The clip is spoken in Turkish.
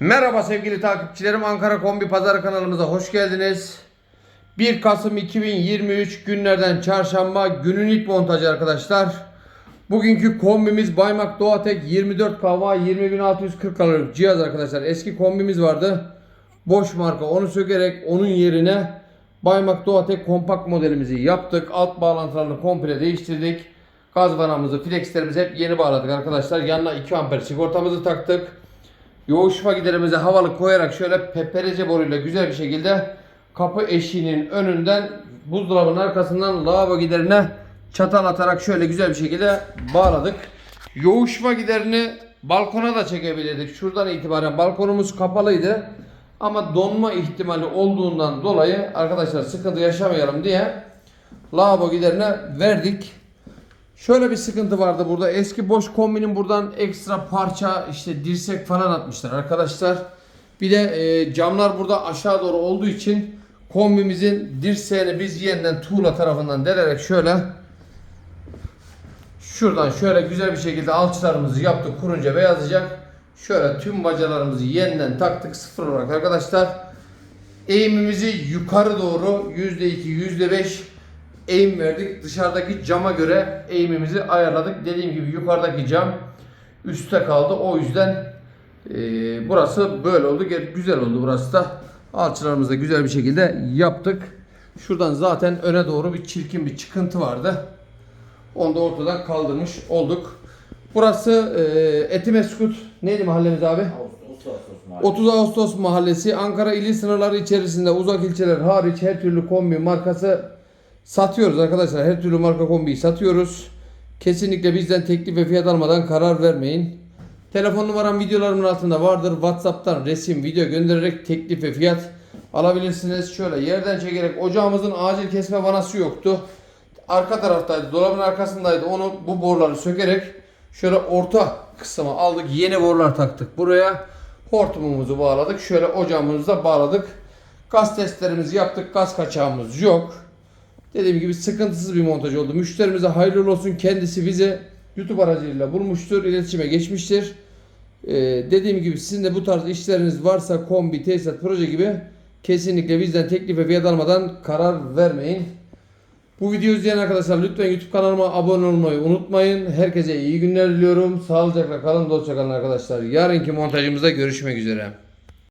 Merhaba sevgili takipçilerim. Ankara Kombi Pazarı kanalımıza hoş geldiniz. 1 Kasım 2023 günlerden çarşamba günün ilk montajı arkadaşlar. Bugünkü kombimiz Baymak Doğatek 24 kava 20640 kalorilik cihaz arkadaşlar. Eski kombimiz vardı. Boş marka onu sökerek onun yerine Baymak Doğatek kompakt modelimizi yaptık. Alt bağlantılarını komple değiştirdik. Gaz vanamızı, flexlerimizi hep yeni bağladık arkadaşlar. Yanına 2 amper sigortamızı taktık. Yoğuşma giderimizi havalı koyarak şöyle peperece boruyla güzel bir şekilde kapı eşiğinin önünden buzdolabının arkasından lavabo giderine çatal atarak şöyle güzel bir şekilde bağladık. Yoğuşma giderini balkona da çekebilirdik. Şuradan itibaren balkonumuz kapalıydı. Ama donma ihtimali olduğundan dolayı arkadaşlar sıkıntı yaşamayalım diye lavabo giderine verdik. Şöyle bir sıkıntı vardı burada. Eski boş kombinin buradan ekstra parça işte dirsek falan atmışlar arkadaşlar. Bir de e, camlar burada aşağı doğru olduğu için kombimizin dirseğini biz yeniden tuğla tarafından delerek şöyle şuradan şöyle güzel bir şekilde alçılarımızı yaptık. Kurunca beyazlayacak. Şöyle tüm bacalarımızı yeniden taktık sıfır olarak arkadaşlar. Eğimimizi yukarı doğru %2 %5 eğim verdik. Dışarıdaki cama göre eğimimizi ayarladık. Dediğim gibi yukarıdaki cam üstte kaldı. O yüzden e, burası böyle oldu. Güzel oldu burası da. Alçılarımızı da güzel bir şekilde yaptık. Şuradan zaten öne doğru bir çirkin bir çıkıntı vardı. Onu da ortadan kaldırmış olduk. Burası e, Etimeskut. Neydi mahallemiz abi? Ağustos, Ağustos Mahallesi. 30 Ağustos Mahallesi Ankara ili sınırları içerisinde uzak ilçeler hariç her türlü kombi markası satıyoruz arkadaşlar. Her türlü marka kombiyi satıyoruz. Kesinlikle bizden teklif ve fiyat almadan karar vermeyin. Telefon numaram videolarımın altında vardır. WhatsApp'tan resim, video göndererek teklif ve fiyat alabilirsiniz. Şöyle yerden çekerek ocağımızın acil kesme vanası yoktu. Arka taraftaydı, dolabın arkasındaydı. Onu bu boruları sökerek şöyle orta kısma aldık. Yeni borular taktık buraya. Hortumumuzu bağladık. Şöyle ocağımızı da bağladık. Gaz testlerimizi yaptık. Gaz kaçağımız yok. Dediğim gibi sıkıntısız bir montaj oldu. Müşterimize hayırlı olsun. Kendisi bize YouTube aracılığıyla bulmuştur. iletişime geçmiştir. Ee, dediğim gibi sizin de bu tarz işleriniz varsa kombi, tesisat, proje gibi kesinlikle bizden teklif ve fiyat almadan karar vermeyin. Bu videoyu izleyen arkadaşlar lütfen YouTube kanalıma abone olmayı unutmayın. Herkese iyi günler diliyorum. Sağlıcakla kalın, dostça kalın arkadaşlar. Yarınki montajımızda görüşmek üzere.